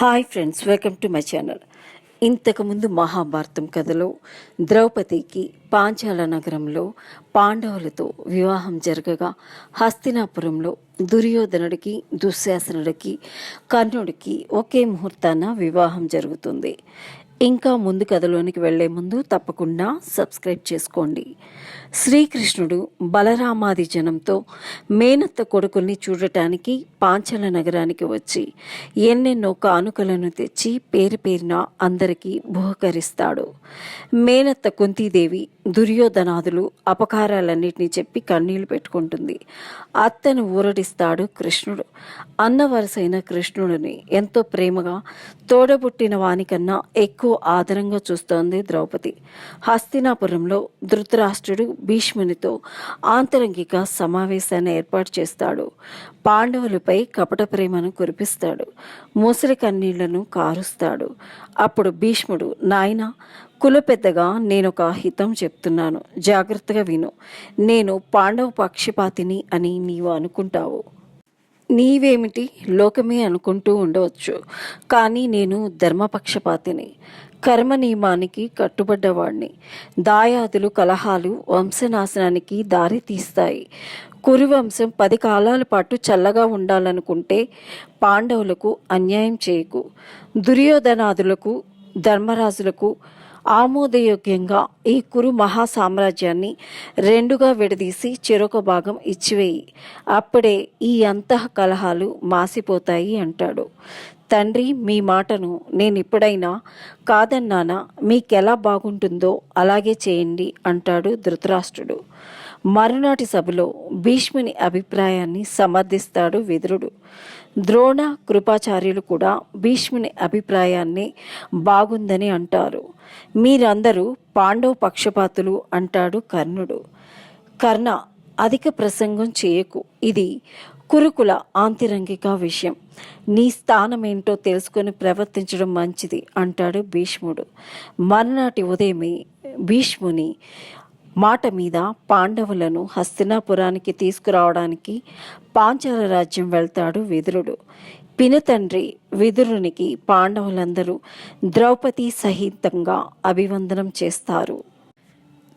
Hi friends welcome to my channel. ఇంతకుముందు మహాభారతం కథలో ద్రౌపదికి పాంచాల నగరంలో పాండవులతో వివాహం జరగగా హస్తినాపురంలో దుర్యోధనుడికి దుశ్శాసనుడికి కర్ణుడికి ఒకే ముహూర్తాన వివాహం జరుగుతుంది. ఇంకా ముందు కథలోనికి వెళ్ళే ముందు తప్పకుండా సబ్స్క్రైబ్ చేసుకోండి. శ్రీకృష్ణుడు బలరామాది జనంతో మేనత్త కొడుకుల్ని చూడటానికి పాంచల నగరానికి వచ్చి ఎన్నెన్నో కానుకలను తెచ్చి పేరు పేరున అందరికీ బహుకరిస్తాడు. మేనత్త కుంతీదేవి దుర్యోధనాదులు అపకారాలన్నింటినీ చెప్పి కన్నీళ్ళు పెట్టుకుంటుంది. అత్తను ఊరడిస్తాడు కృష్ణుడు. అన్నవరసైన కృష్ణుడిని ఎంతో ప్రేమగా తోడబుట్టిన వానికన్నా ఎక్కువ ఆదరంగా చూస్తోంది ద్రౌపది. హస్తినాపురంలో ధృతరాష్ట్రుడు భీష్మునితో ఆంతరంగిక సమావేశాన్ని ఏర్పాటు చేస్తాడు. పాండవులపై కపట ప్రేమను కురిపిస్తాడు. ముసలి కన్నీళ్ళను కారుస్తాడు. అప్పుడు భీష్ముడు నాయన కుల పెద్దగా నేను ఒక హితం చెప్తున్నాను. జాగ్రత్తగా విను. నేను పాండవ పక్షపాతిని అని నీవు అనుకుంటావు. నీవేమిటి? లోకమే అనుకుంటూ ఉండవచ్చు. కానీ నేను ధర్మపక్షపాతిని కర్మ నియమానికి కట్టుబడ్డవాడిని దాయాదులు కలహాలు వంశనాశనానికి దారి తీస్తాయి. కురువంశం పది కాలాల పాటు చల్లగా ఉండాలనుకుంటే పాండవులకు అన్యాయం చేయకు. దుర్యోధనాదులకు ధర్మరాజులకు ఆమోదయోగ్యంగా ఈ కురు మహాసామ్రాజ్యాన్ని రెండుగా విడదీసి చెరొక భాగం ఇచ్చివేయి. అప్పుడే ఈ అంతః కలహాలు మాసిపోతాయి అంటాడు. తండ్రి మీ మాటను నేను ఇప్పుడైనా కాదన్నానా? మీకెలా బాగుంటుందో అలాగే చేయండి అంటాడు ధృతరాష్ట్రుడు. మరునాటి సభలో భీష్ముని అభిప్రాయాన్ని సమర్థిస్తాడు విదురుడు. ద్రోణ కృపాచార్యులు కూడా భీష్ముని అభిప్రాయాన్ని బాగుందని అంటారు. మీరందరూ పాండవ పక్షపాతులు అంటాడు కర్ణుడు. కర్ణ అధిక ప్రసంగం చేయకు. ఇది కురుకుల ఆంతరంగిక విషయం. నీ స్థానమేంటో తెలుసుకొని ప్రవర్తించడం మంచిది అంటాడు భీష్ముడు. మర్నాటి ఉదయమే భీష్ముని మాట మీద పాండవులను హస్తినాపురానికి తీసుకురావడానికి పాంచాల రాజ్యం వెళ్తాడు విదురుడు. పినతండ్రి విదురునికి పాండవులందరూ ద్రౌపది సహితంగా అభివందనం చేస్తారు.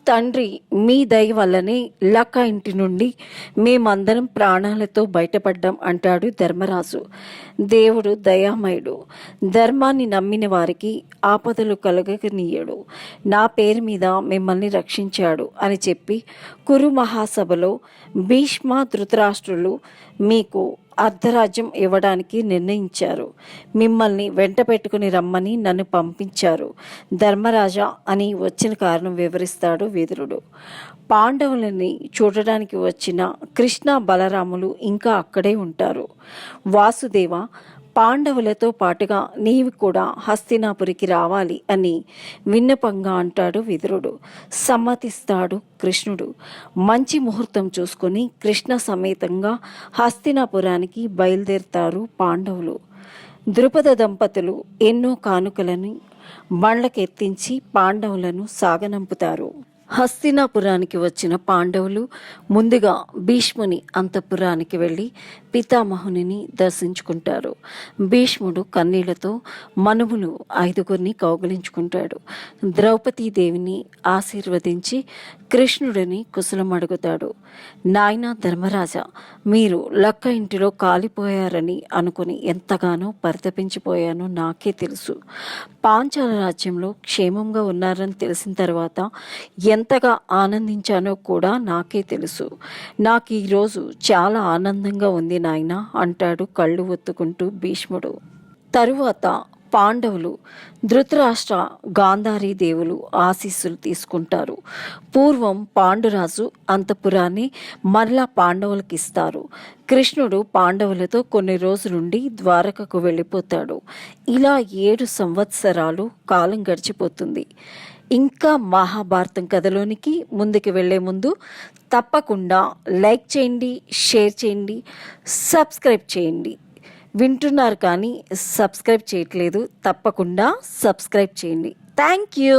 తండ్రి మీ దయ వల్లనే లక్క ఇంటి నుండి మేమందరం ప్రాణాలతో బయటపడ్డాం అంటాడు ధర్మరాజు. దేవుడు దయామయుడు. ధర్మాన్ని నమ్మిన వారికి ఆపదలు కలగనీయడు. నా పేరు మీద మిమ్మల్ని రక్షించాడు అని చెప్పి కురు మహాసభలో భీష్మ ధృతరాష్ట్రులు మీకు అర్ధరాజ్యం ఇవ్వడానికి నిర్ణయించారు. మిమ్మల్ని వెంట పెట్టుకుని రమ్మని నన్ను పంపించారు. ధర్మరాజా అని వచ్చిన కారణం వివరిస్తాడు వీధురుడు పాండవులని చూడడానికి వచ్చిన కృష్ణ బలరాములు ఇంకా అక్కడే ఉంటారు. వాసుదేవ పాండవులతో పాటుగా నీవు కూడా హస్తినాపురికి రావాలి అని విన్నపంగా అంటాడు విదురుడు. సమ్మతిస్తాడు కృష్ణుడు. మంచి ముహూర్తం చూసుకొని కృష్ణ సమేతంగా హస్తినాపురానికి బయలుదేరుతారు పాండవులు. ద్రుపద దంపతులు ఎన్నో కానుకలను బండ్లకెత్తించి పాండవులను సాగనంపుతారు. హస్తినాపురానికి వచ్చిన పాండవులు ముందుగా భీష్ముని అంతఃపురానికి వెళ్ళి పితామహుని దర్శించుకుంటారు. భీష్ముడు కన్నీళ్ళతో మనుములు ఐదుగురిని కౌగిలించుకుంటాడు. ద్రౌపదీదేవిని ఆశీర్వదించి కృష్ణుడిని కుశలం అడుగుతాడు నాయన ధర్మరాజ మీరు లక్క ఇంటిలో కాలిపోయారని అనుకుని ఎంతగానో పరితపించిపోయానో నాకే తెలుసు. పాంచాల రాజ్యంలో క్షేమంగా ఉన్నారని తెలిసిన తర్వాత ఎంత ఎంతగా ఆనందించానో కూడా నాకే తెలుసు. నాకు ఈరోజు చాలా ఆనందంగా ఉంది నాయన అంటాడు కళ్ళు ఒత్తుకుంటూ భీష్ముడు. తరువాత పాండవులు ధృతరాష్ట్ర గాంధారీ దేవులు ఆశీస్సులు తీసుకుంటారు. పూర్వం పాండురాజు అంతపురాన్ని మరలా పాండవులకు ఇస్తారు కృష్ణుడు పాండవులతో కొన్ని రోజులుండి ద్వారకకు వెళ్ళిపోతాడు. ఇలా ఏడు సంవత్సరాలు కాలం గడిచిపోతుంది. ఇంకా మహాభారతం కథలోనికి ముందుకు వెళ్ళే ముందు తప్పకుండా లైక్ చేయండి షేర్ చేయండి సబ్స్క్రైబ్ చేయండి. వింటున్నారు కానీ సబ్స్క్రైబ్ చేయట్లేదు తప్పకుండా సబ్స్క్రైబ్ చేయండి. Thank you.